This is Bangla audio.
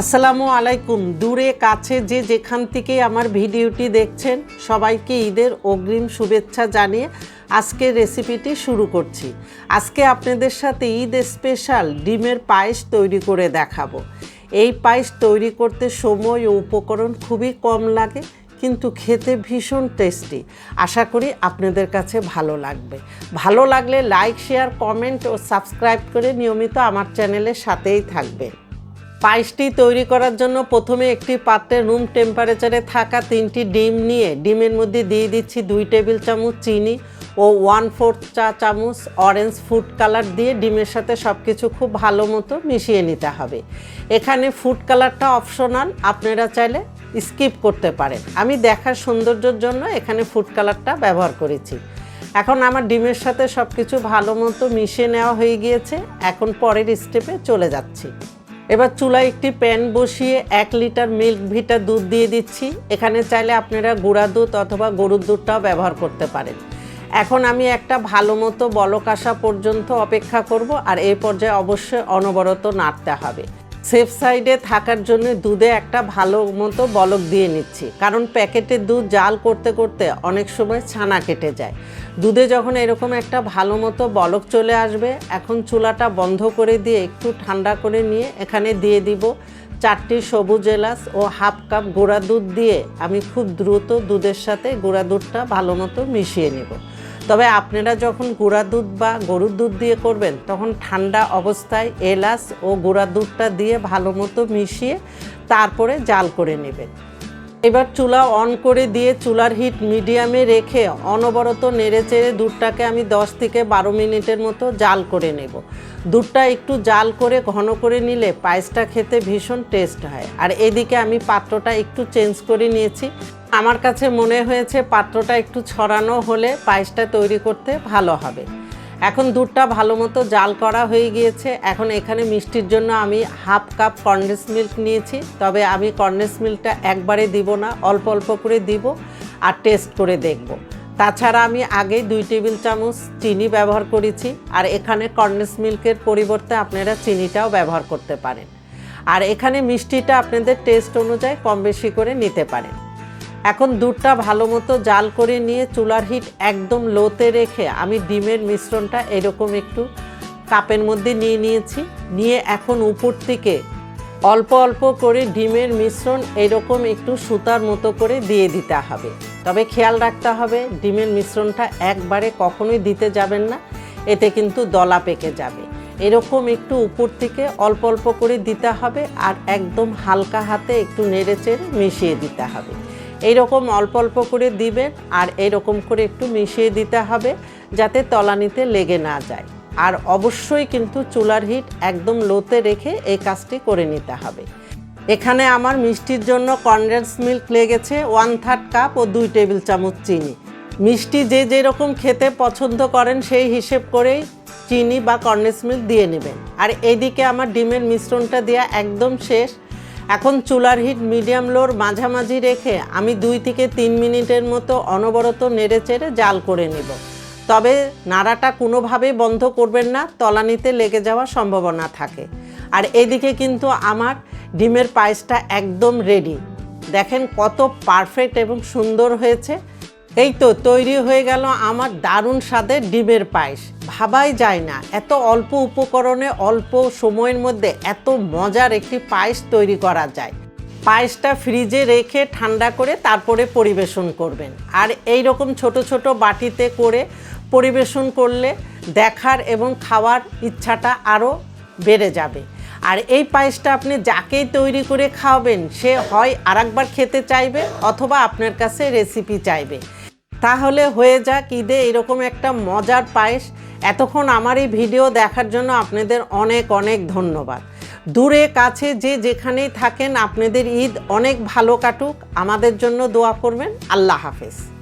আসসালামু আলাইকুম। দূরে, কাছে যে যেখান থেকে আমার ভিডিওটি দেখছেন, সবাইকে ঈদের অগ্রিম শুভেচ্ছা জানিয়ে আজকে রেসিপিটি শুরু করছি। আজকে আপনাদের সাথে ঈদ স্পেশাল ডিমের পায়েস তৈরি করে দেখাবো। এই পায়েস তৈরি করতে সময় ও উপকরণ খুবই কম লাগে, কিন্তু খেতে ভীষণ টেস্টি। আশা করি আপনাদের কাছে ভালো লাগবে। ভালো লাগলে লাইক, শেয়ার, কমেন্ট ও সাবস্ক্রাইব করে নিয়মিত আমার চ্যানেলের সাথেই থাকবেন। পায়েসটি তৈরি করার জন্য প্রথমে একটি পাত্রে রুম টেম্পারেচারে থাকা তিনটি ডিম নিয়ে, ডিমের মধ্যে দিয়ে দিচ্ছি দুই টেবিল চামচ চিনি ও ওয়ান ফোর্থ চা চামচ অরেঞ্জ ফুড কালার দিয়ে ডিমের সাথে সব কিছু খুব ভালো মতো মিশিয়ে নিতে হবে। এখানে ফুড কালারটা অপশনাল আপনারা চাইলে স্কিপ করতে পারেন। আমি দেখার সৌন্দর্যের জন্য এখানে ফুড কালারটা ব্যবহার করেছি। এখন আমার ডিমের সাথে সব কিছু ভালো মতো মিশিয়ে নেওয়া হয়ে গিয়েছে, এখন পরের স্টেপে চলে যাচ্ছি। এবার চুলায় একটি প্যান বসিয়ে এক লিটার মিল্ক ভিটা দুধ দিয়ে দিচ্ছি। এখানে চাইলে আপনারা গুঁড়া দুধ অথবা গরুর দুধটাও ব্যবহার করতে পারেন। এখন আমি একটা ভালো মতো বলক আসা পর্যন্ত অপেক্ষা করব আর এই পর্যায়ে অবশ্যই অনবরত নাড়তে হবে। সেফ সাইডে থাকার জন্য দুধে একটা ভালো মতো বলক দিয়ে নিচ্ছি। কারণ প্যাকেটের দুধ জাল করতে করতে অনেক সময় ছানা কেটে যায়। দুধে যখন এরকম একটা ভালো মতো বলক চলে আসবে, এখন চুলাটা বন্ধ করে দিয়ে একটু ঠান্ডা করে নিয়ে এখানে দিয়ে দিব চারটি সবুজ এলাচ ও হাফ কাপ গুঁড়া দুধ দিয়ে আমি খুব দ্রুত দুধের সাথে গুঁড়া দুধটা ভালো মতো মিশিয়ে নেব। তবে আপনারা যখন গুঁড়া দুধ বা গরুর দুধ দিয়ে করবেন, তখন ঠান্ডা অবস্থায় এলাচ ও গুঁড়া দুধটা দিয়ে ভালো মতো মিশিয়ে তারপরে জাল করে নেবেন। এবার চুলা অন করে দিয়ে চুলার হিট মিডিয়ামে রেখে অনবরত নেড়ে চেড়ে দুধটাকে আমি 10 থেকে বারো মিনিটের মতো জাল করে নেব। দুধটা একটু জাল করে ঘন করে নিলে পায়েসটা খেতে ভীষণ টেস্ট হয়। আর এদিকে আমি পাত্রটা একটু চেঞ্জ করে নিয়েছি। আমার কাছে মনে হয়েছে পাত্রটা একটু ছড়ানো হলে পায়েসটা তৈরি করতে ভালো হবে। এখন দুধটা ভালো মতো জাল করা হয়ে গিয়েছে। এখন এখানে মিষ্টির জন্য আমি হাফ কাপ কন্ডেন্স মিল্ক নিয়েছি। তবে আমি কন্ডেন্স মিল্কটা একবারে দিব না, অল্প অল্প করে দিব আর টেস্ট করে দেখব। তাছাড়া আমি আগেই দুই টেবিল চামচ চিনি ব্যবহার করেছি। আর এখানে কন্ডেন্স মিল্কের পরিবর্তে আপনারা চিনিটাও ব্যবহার করতে পারেন। আর এখানে মিষ্টিটা আপনাদের টেস্ট অনুযায়ী কম বেশি করে নিতে পারেন। এখন দুধটা ভালো মতো জাল করে নিয়ে চুলার হিট একদম লোতে রেখে আমি ডিমের মিশ্রণটা এরকম একটু কাপের মধ্যে নিয়ে নিয়েছি। নিয়ে এখন উপর থেকে অল্প অল্প করে ডিমের মিশ্রণ এরকম একটু সুতার মতো করে দিয়ে দিতে হবে। তবে খেয়াল রাখতে হবে, ডিমের মিশ্রণটা একবারে কখনোই দিতে যাবেন না, এতে কিন্তু দলা পেকে যাবে। এরকম একটু উপর থেকে অল্প অল্প করে দিতে হবে আর একদম হালকা হাতে একটু নেড়ে চেড়ে মিশিয়ে দিতে হবে। এইরকম অল্প অল্প করে দিবেন আর এরকম করে একটু মিশিয়ে দিতে হবে যাতে তলানিতে লেগে না যায়। আর অবশ্যই কিন্তু চুলার হিট একদম লোতে রেখে এই কাজটি করে নিতে হবে। এখানে আমার মিষ্টির জন্য কনডেন্স মিল্ক লেগেছে ওয়ান থার্ড কাপ ও দুই টেবিল চামচ চিনি। মিষ্টি যে যেরকম খেতে পছন্দ করেন সেই হিসেব করেই চিনি বা কনডেন্স মিল্ক দিয়ে নেবেন। আর এইদিকে আমার ডিমের মিশ্রণটা দেওয়া একদম শেষ। এখন চুলার হিট মিডিয়াম লোর মাঝামাঝি রেখে আমি দুই থেকে তিন মিনিটের মতো অনবরত নেড়ে চেড়ে জাল করে নেব। তবে নাড়াটা কোনোভাবেই বন্ধ করবেন না, তলানিতে লেগে যাওয়ার সম্ভাবনা থাকে। আর এদিকে কিন্তু আমার ডিমের পায়েসটা একদম রেডি দেখেন কত পারফেক্ট এবং সুন্দর হয়েছে। এই তো তৈরি হয়ে গেল আমার দারুণ স্বাদের ডিমের পায়েস। ভাবাই যায় না, এত অল্প উপকরণে অল্প সময়ের মধ্যে এত মজার একটি পায়েস তৈরি করা যায়। পায়েসটা ফ্রিজে রেখে ঠান্ডা করে তারপরে পরিবেশন করবেন। আর এই রকম ছোট ছোট বাটিতে করে পরিবেশন করলে দেখার এবং খাওয়ার ইচ্ছাটা আরও বেড়ে যাবে। আর এই পায়েসটা আপনি যাকেই তৈরি করে খাওয়াবেন, সে হয় আরেকবার খেতে চাইবে অথবা আপনার কাছে রেসিপি চাইবে। তাহলে হয়ে যাক ঈদে এরকম একটা মজার পায়েস। এতক্ষণ আমার এই ভিডিও দেখার জন্য আপনাদের অনেক অনেক ধন্যবাদ। দূরে, কাছে, যে যেখানেই থাকেন, আপনাদের ঈদ অনেক ভালো কাটুক। আমাদের জন্য দোয়া করবেন। আল্লাহ হাফেজ।